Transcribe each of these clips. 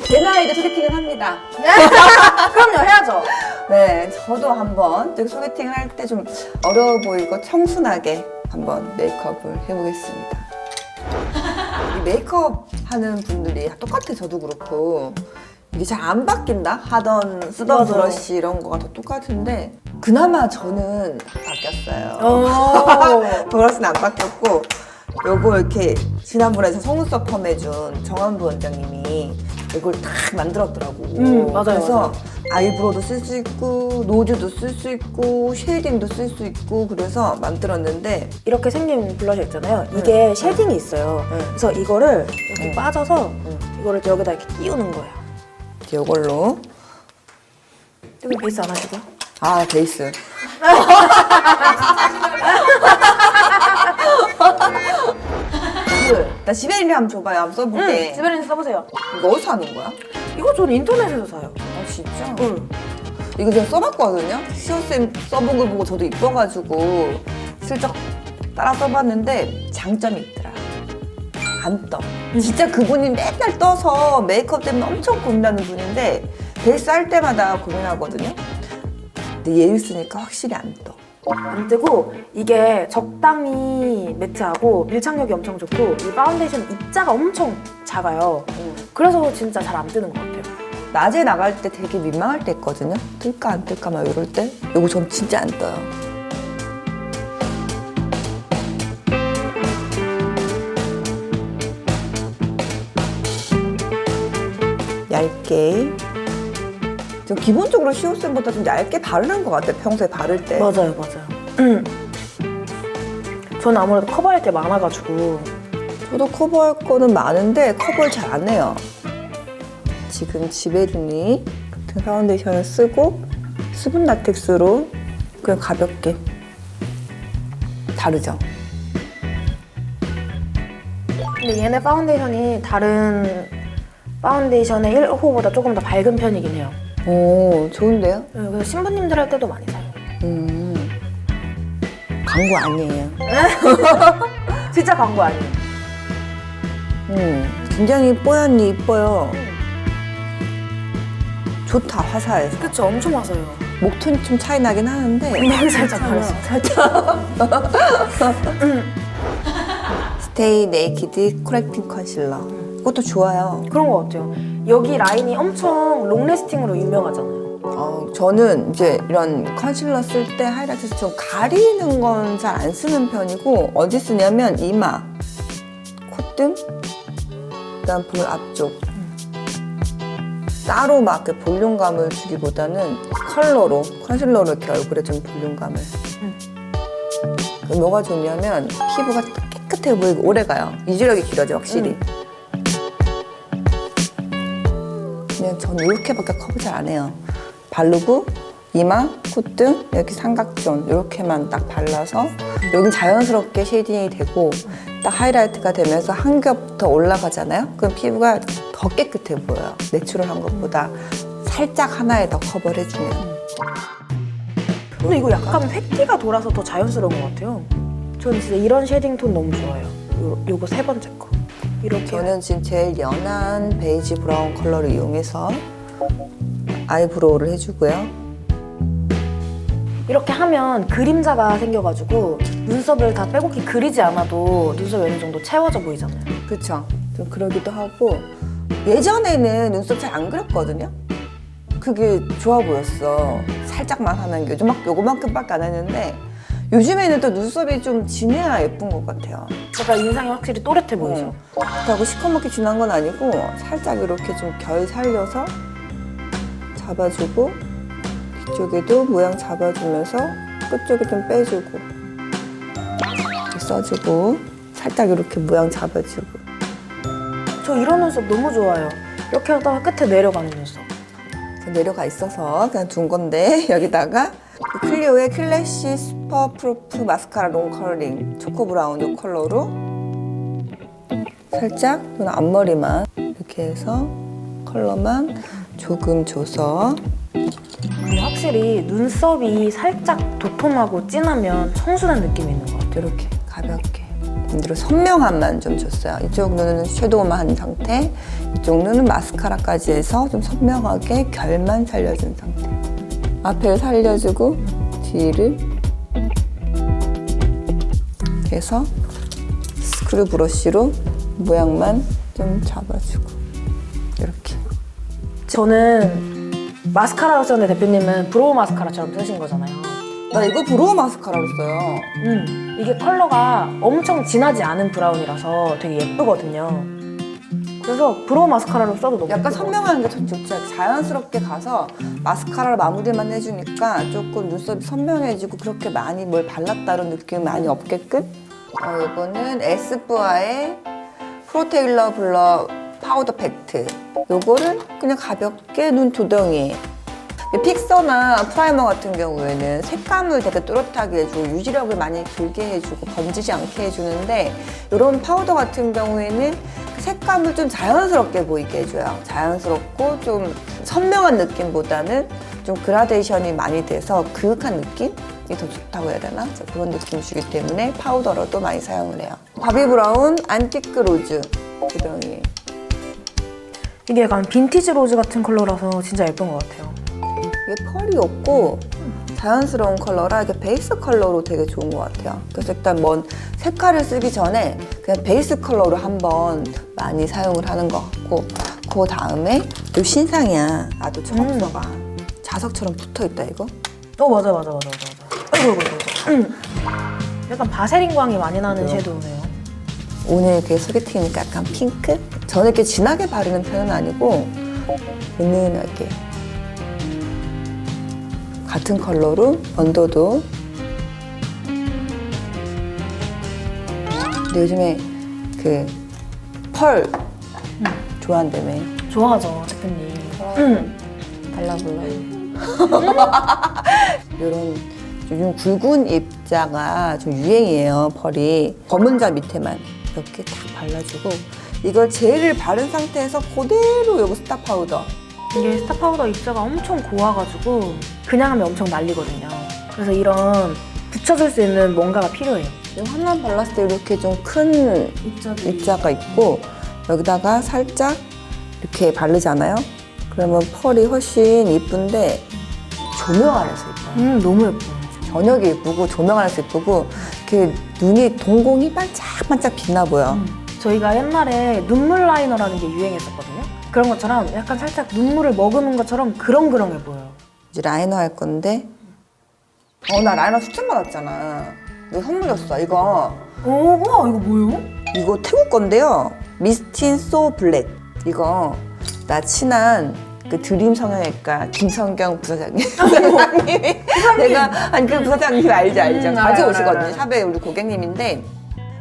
제 나이도 소개팅을 합니다. 그럼요, 해야죠. 네, 저도 한번 좀 소개팅을 할 때 좀 어려워 보이고 청순하게 한번 메이크업을 해보겠습니다. 이 메이크업 하는 분들이 다 똑같아, 저도 그렇고. 이게 잘 안 바뀐다? 하던 쓰던 맞아요. 브러쉬 이런 거가 다 똑같은데 그나마 저는 바뀌었어요. 어. 브러쉬는 안 바뀌었고 요거 이렇게 지난번에 저 속눈썹 펌해준 정한부 원장님이 이걸 딱 만들었더라고. 음, 맞아요, 그래서 맞아요. 아이브로우도 쓸 수 있고 노즈도 쓸 수 있고 쉐이딩도 쓸 수 있고 그래서 만들었는데 이렇게 생긴 블러셔 있잖아요. 이게 쉐딩이 있어요. 네. 그래서 이거를 이렇게 네. 빠져서 네. 이거를 여기다 이렇게 끼우는 거예요. 이걸로 여기 베이스 안 하시고요? 아 베이스 나 지베리를 한번 줘봐요 한번 써볼게 응, 지베린 써보세요. 이거 어디서 하는 거야? 이거 저는 인터넷에서 사요. 아 진짜? 응. 이거 제가 써봤거든요. 시오쌤 써본 걸 보고 저도 이뻐가지고 슬쩍 따라 써봤는데 장점이 있더라. 안 떠. 진짜 그분이 맨날 떠서 메이크업 때문에 엄청 고민하는 분인데 베이스 할 때마다 고민하거든요. 근데 얘를 쓰니까 확실히 안 떠. 안 뜨고 이게 적당히 매트하고 밀착력이 엄청 좋고 이 파운데이션 입자가 엄청 작아요. 그래서 진짜 잘 안 뜨는 것 같아요. 낮에 나갈 때 되게 민망할 때 있거든요. 뜰까 안 뜰까 막 이럴 때. 이거 전 진짜 안 떠요. 얇게. 좀 기본적으로 시오쌤보다 좀 얇게 바르는 것 같아요. 평소에 바를 때. 맞아요, 맞아요. 음. 저는 아무래도 커버할 게 많아가지고 저도 커버할 거는 많은데 커버를 잘 안 해요. 지금 지베르니 같은 파운데이션을 쓰고 수분 라텍스로 그냥 가볍게 다르죠. 근데 얘네 파운데이션이 다른 파운데이션의 1호보다 조금 더 밝은 편이긴 해요. 오, 좋은데요? 네, 그래서 신부님들 할 때도 많이 사요. 음. 광고 아니에요. 진짜 광고 아니에요. 음, 굉장히 뽀얀이 이뻐요. 좋다, 화사해서. 그쵸, 엄청 와서요. 목톤이 좀 차이 나긴 하는데. 음악이 살짝 다르죠. 살짝. 스테이 네이키드 코렉팅 컨실러. 이것도 좋아요. 그런 것 같아요. 여기 라인이 엄청 롱래스팅으로 유명하잖아요. 어, 저는 이제 이런 컨실러 쓸 때 하이라이트 좀 가리는 건 잘 안 쓰는 편이고 어디 쓰냐면 이마, 콧등, 그다음 볼 앞쪽 따로 막 이렇게 볼륨감을 주기보다는 컬러로 컨실러로 이렇게 얼굴에 좀 볼륨감을 그 뭐가 좋냐면 피부가 깨끗해 보이고 오래 가요 유지력이 길어져 확실히 그냥 저는 이렇게밖에 커버 잘 안 해요. 바르고 이마, 콧등, 여기 삼각존 이렇게만 딱 발라서 여긴 자연스럽게 쉐이딩이 되고 딱 하이라이트가 되면서 한 겹 더 올라가잖아요. 그럼 피부가 더 깨끗해 보여요. 내추럴한 것보다 살짝 하나에 더 커버를 해주면. 근데 이거 약간 획기가 돌아서 더 자연스러운 것 같아요. 저는 진짜 이런 쉐딩 톤 너무 좋아요. 요, 요거 세 번째 거. 이렇게. 저는 지금 제일 연한 베이지 브라운 컬러를 이용해서 아이브로우를 해주고요. 이렇게 하면 그림자가 생겨가지고 눈썹을 다 빼곡히 그리지 않아도 눈썹이 어느 정도 채워져 보이잖아요. 그쵸. 좀 그러기도 하고 예전에는 눈썹 잘 안 그렸거든요. 그게 좋아 보였어. 살짝만 하는 게 요즘 요거만큼밖에 안 했는데 요즘에는 또 눈썹이 좀 진해야 예쁜 것 같아요. 제가 인상이 확실히 또렷해 보이죠. 어. 그렇다고 시커멓게 진한 건 아니고 살짝 이렇게 좀 결 살려서 잡아주고 뒤쪽에도 모양 잡아주면서 끝쪽에 좀 빼주고 이렇게 써주고 살짝 이렇게 모양 잡아주고 저 이런 눈썹 너무 좋아요. 이렇게 하다가 끝에 내려가는 눈썹. 내려가 있어서 그냥 둔 건데 여기다가 그 클리오의 클래시 슈퍼 프루프 마스카라 롱 컬러링 초코 브라운 이 컬러로 살짝 눈 앞머리만 이렇게 해서 컬러만 조금 줘서 근데 확실히 눈썹이 살짝 도톰하고 진하면 청순한 느낌이 있는 것 같아요. 이렇게 가볍게 반대로 선명함만 좀 줬어요. 이쪽 눈은 섀도우만 한 상태, 이쪽 눈은 마스카라까지 해서 좀 선명하게 결만 살려준 상태. 앞을 살려주고 뒤를 해서 스크류 브러쉬로 모양만 좀 잡아주고 이렇게. 저는 마스카라로 썼는데 대표님은 브로우 마스카라처럼 쓰신 거잖아요. 나 이거 브로우 마스카라로 써요. 음, 이게 컬러가 엄청 진하지 않은 브라운이라서 되게 예쁘거든요. 그래서 브로우 마스카라로 써도 너무 약간 선명한 게좀 좋죠. 자연스럽게 가서 마스카라로 마무리만 해주니까 조금 눈썹이 선명해지고 그렇게 많이 뭘 발랐다는 느낌 많이 없게끔. 어, 이거는 에스쁘아의 프로테일러 블러 파우더 팩트. 요거를 그냥 가볍게 눈 조덩이에. 픽서나 프라이머 같은 경우에는 색감을 되게 또렷하게 해주고 유지력을 많이 길게 해주고 번지지 않게 해주는데 이런 파우더 같은 경우에는 그 색감을 좀 자연스럽게 보이게 해줘요. 자연스럽고 좀 선명한 느낌보다는 좀 그라데이션이 많이 돼서 그윽한 느낌이 더 좋다고 해야 되나? 그런 느낌을 주기 때문에 파우더로도 많이 사용을 해요. 바비 브라운 안티크 로즈 조덩이. 이게 약간 빈티지 로즈 같은 컬러라서 진짜 예쁜 것 같아요. 이게 펄이 없고 자연스러운 컬러라 이게 베이스 컬러로 되게 좋은 것 같아요. 그래서 일단 뭔 색깔을 쓰기 전에 그냥 베이스 컬러로 한번 많이 사용을 하는 것 같고 그 다음에 요 신상이야. 나도 처음 음. 써봐. 자석처럼 붙어 있다 이거. 어 맞아 맞아 맞아 맞아. 아이고 아이고 아이고. 음. 약간 바세린 광이 많이 나는 그래요? 섀도우네요. 오늘 이렇게 소개팅이니까 약간 핑크? 저는 이렇게 진하게 바르는 편은 아니고 은은하게 같은 컬러로 언더도. 근데 요즘에 그펄 좋아한다며. 좋아하죠 대표님. 음. 발라볼라 이런 요즘 굵은 입자가 좀 유행이에요 펄이. 검은 자 밑에만 이렇게 딱 발라주고. 이걸 젤을 바른 상태에서 그대로 요거 스타 파우더 이게 스타 파우더 입자가 엄청 고와가지고 그냥 하면 엄청 날리거든요. 그래서 이런 붙여줄 수 있는 뭔가가 필요해요. 하나 발랐을 때 이렇게 좀 큰 입자들이. 입자가 있고 여기다가 살짝 이렇게 바르잖아요 그러면 펄이 훨씬 이쁜데 조명 안에서 이뻐요 음 너무 예뻐. 저녁이 예쁘고 조명 안에서 예쁘고 이렇게 눈이 동공이 반짝반짝 빛나 보여 저희가 옛날에 눈물 라이너라는 게 유행했었거든요. 그런 것처럼 약간 살짝 눈물을 머금은 것처럼 그렁그렁해 보여요. 이제 라이너 할 건데? 어 나 라이너 추천 받았잖아. 이거 선물이었어 이거. 오, 우와 이거 뭐예요? 이거 태국 건데요. 미스틴 소 블랙 이거 나 친한 그 드림 성형외과 김성경 부사장님. 부사장님이 내가 아니 그 부사장님 알지 알죠? 음, 자주 알아요, 오시거든요 알아요. 샵에 우리 고객님인데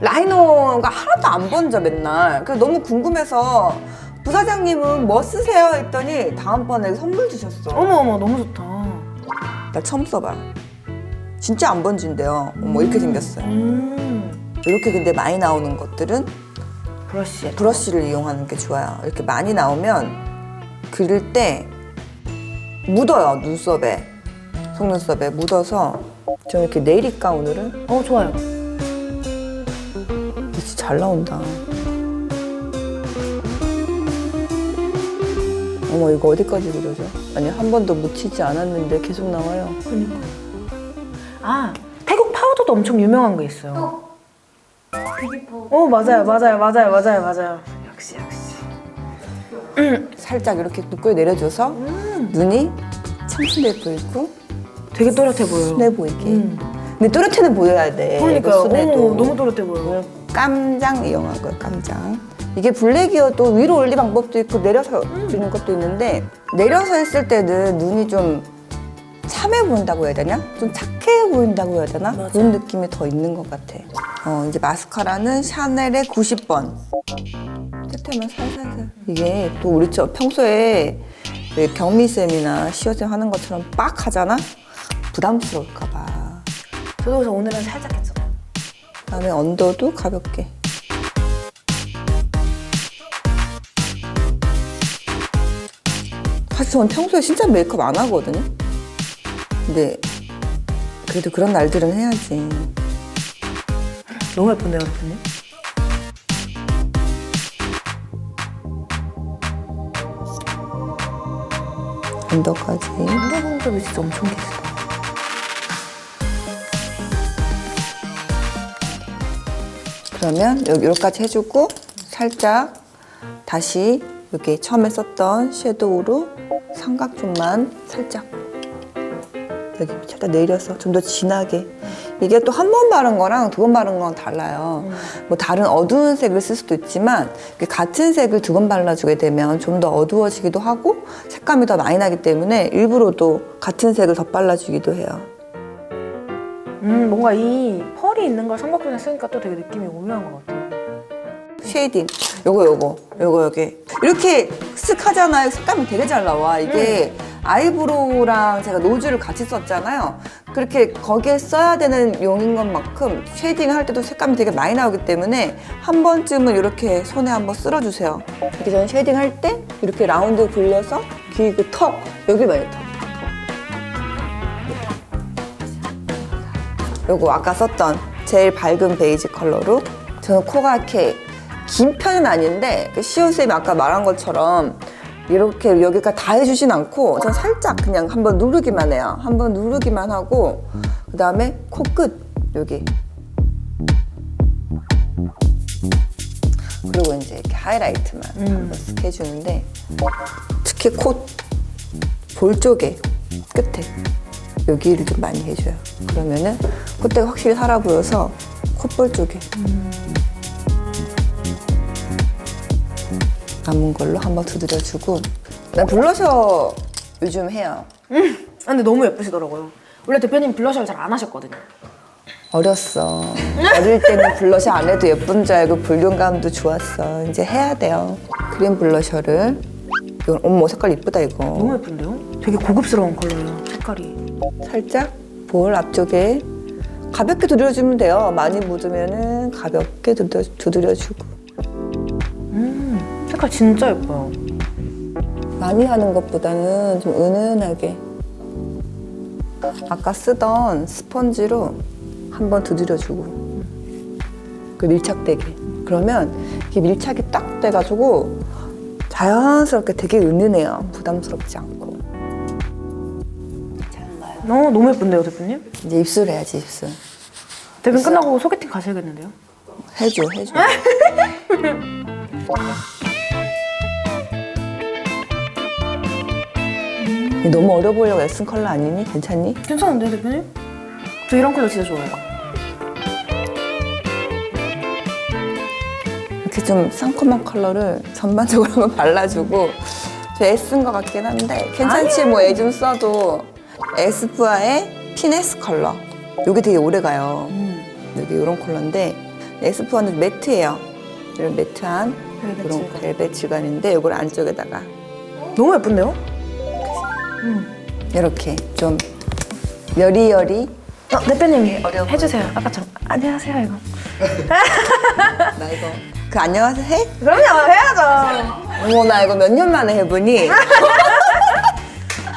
라이너가 하나도 안 번져 맨날 그래서 너무 궁금해서 부사장님은 뭐 쓰세요 했더니 다음번에 선물 주셨어 어머 어머 너무 좋다. 나 처음 써봐. 진짜 안 번진대요. 어머 이렇게 생겼어요. 음. 이렇게 근데 많이 나오는 것들은 브러쉬. 브러쉬를 이용하는 게 좋아요. 이렇게 많이 나오면 그릴 때 묻어요 눈썹에 속눈썹에 묻어서 좀 이렇게 네일이까 오늘은 어 좋아요. 잘 나온다. 어머 이거 어디까지 그려져? 아니 한 번도 묻히지 않았는데 계속 나와요. 그러니까. 아 태국 파우더도 엄청 유명한 거 있어요. 어 맞아요 맞아요 맞아요 맞아요 맞아요. 역시 역시. 살짝 이렇게 눈꼬리 내려줘서 눈이 청순해 보이고 되게 또렷해 보여요. 순해 보이게. 음. 근데 또렷해는 보여야 돼. 그러니까요. 순해도. 오, 너무 또렷해 보여요. 깜장 이용한 거예요. 깜장. 이게 블랙이어도 위로 올리 방법도 있고 내려서 주는 것도 있는데 내려서 했을 때는 눈이 좀 참해 보인다고 해야 되냐? 좀 착해 보인다고 해야 되나? 맞아. 그런 느낌이 더 있는 것 같아. 어, 이제 마스카라는 샤넬의 90번. 끝에만 살살살. 이게 또 우리 저 평소에 왜 경미쌤이나 시어쌤 하는 것처럼 빡 하잖아? 부담스러울까봐. 저도 그래서 오늘은 살짝 했죠. 다음에 언더도 가볍게 사실 전 평소에 진짜 메이크업 안 하거든요 근데 그래도 그런 날들은 해야지 너무 예쁜데요 대표님? 언더까지 언더 공격이 진짜 엄청 길어. 그러면 여기 여기까지 해주고 살짝 다시 여기 처음에 썼던 섀도우로 삼각존만 살짝 여기 살짝 내려서 좀 더 진하게 이게 또 한 번 바른 거랑 두 번 바른 거랑 달라요. 뭐 다른 어두운 색을 쓸 수도 있지만 같은 색을 두 번 발라주게 되면 좀 더 어두워지기도 하고 색감이 더 많이 나기 때문에 일부러 또 같은 색을 더 발라주기도 해요. 음, 뭔가 이 펄이 있는 걸 삼각존에 쓰니까 또 되게 느낌이 오묘한 것 같아요. 쉐이딩. 요거 요거. 요거 여기 이렇게 쓱 하잖아요. 색감이 되게 잘 나와. 이게 아이브로우랑 제가 노즈를 같이 썼잖아요. 그렇게 거기에 써야 되는 용인 것만큼 쉐이딩 할 때도 색감이 되게 많이 나오기 때문에 한 번쯤은 이렇게 손에 한번 쓸어주세요. 그렇게 전 쉐이딩 할 때 이렇게 라운드 굴려서 귀 그 턱. 여기 봐요 턱. 요거 아까 썼던 제일 밝은 베이지 컬러로 저는 코가 이렇게 긴 편은 아닌데 그 시오쌤이 아까 말한 것처럼 이렇게 여기까지 다 해주진 않고 전 살짝 그냥 한번 누르기만 해요. 한번 누르기만 하고 그 다음에 코끝 여기. 그리고 이제 이렇게 하이라이트만 한번 쓱 해주는데 특히 코 볼 쪽에 끝에 여기를 좀 많이 해줘요. 그러면은 콧대가 확실히 살아 보여서 콧볼 쪽에 남은 걸로 한번 두드려주고 난 블러셔 요즘 해요. 아, 근데 너무 예쁘시더라고요. 원래 대표님 블러셔를 잘 안 하셨거든요. 어렸어. 어릴 때는 블러셔 안 해도 예쁜 줄 알고 볼륨감도 좋았어. 이제 해야 돼요. 크림 블러셔를 이건 어머 색깔 이쁘다 이거. 너무 예쁜데요? 되게 고급스러운 컬러예요, 색깔이. 살짝 볼 앞쪽에 가볍게 두드려주면 돼요. 많이 묻으면은 가볍게 두드려, 두드려주고. 음, 색깔 진짜 예뻐요. 많이 하는 것보다는 좀 은은하게. 아까 쓰던 스펀지로 한번 두드려주고. 그 밀착되게. 그러면 이게 밀착이 딱 돼가지고 자연스럽게 되게 은은해요. 부담스럽지 않고. 어, 너무 예쁜데요, 대표님? 이제 입술 해야지, 입술. 대표님 끝나고 소개팅 가셔야겠는데요? 해줘, 해줘. 너무 어려 보이려고 애쓴 컬러 아니니? 괜찮니? 괜찮은데, 대표님? 저 이런 컬러 진짜 좋아해요. 이렇게 좀 상콤한 컬러를 전반적으로 한번 발라주고 저 애쓴 것 같긴 한데 괜찮지 뭐 애 좀 써도 에스쁘아의 피네스 컬러 여기 되게 오래 가요 음. 여기 이런 컬러인데 에스쁘아는 매트예요 이런 매트한 벨벳 이런 질감. 벨벳 질감인데 이걸 안쪽에다가 너무 예쁜데요? 이렇게 좀 여리여리 어, 대표님 어려워 해주세요. 아까처럼 안녕하세요 이거. 나 이거 그 안녕하세요 해? 그럼요 해야죠. 어머 나 이거 몇 년 만에 해보니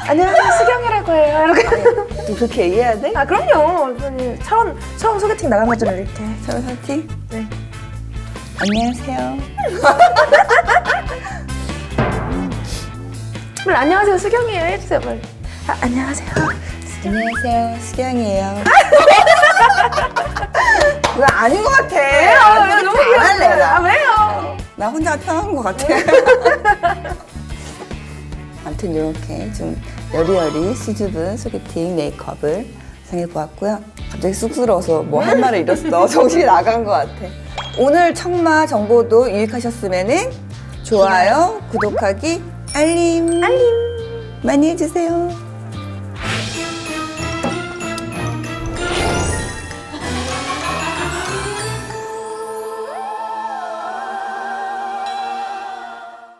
안녕하세요 수경이라고 해요. 이렇게. 또 그렇게 얘기해야 돼? 아 그럼요. 처음 처음 소개팅 나간 것처럼 이렇게. 처음 사티? 네. 안녕하세요 빨리 안녕하세요 수경이에요 해주세요 빨리. 아, 안녕하세요. 안녕하세요, 수경이에요. 그거 아닌 것 같아. 아, 너무 안 할래, 귀여워요. 아 나. 왜요? 나 혼자 편한 것 같아. 아무튼 이렇게 좀 여리여리 수줍은 소개팅 메이크업을 생해보았고요. 갑자기 쑥스러워서 뭐 할 말을 잃었어. 정신이 나간 것 같아. 오늘 청마 정보도 유익하셨으면 좋아요, 구독하기, 알림, 알림 많이 해주세요.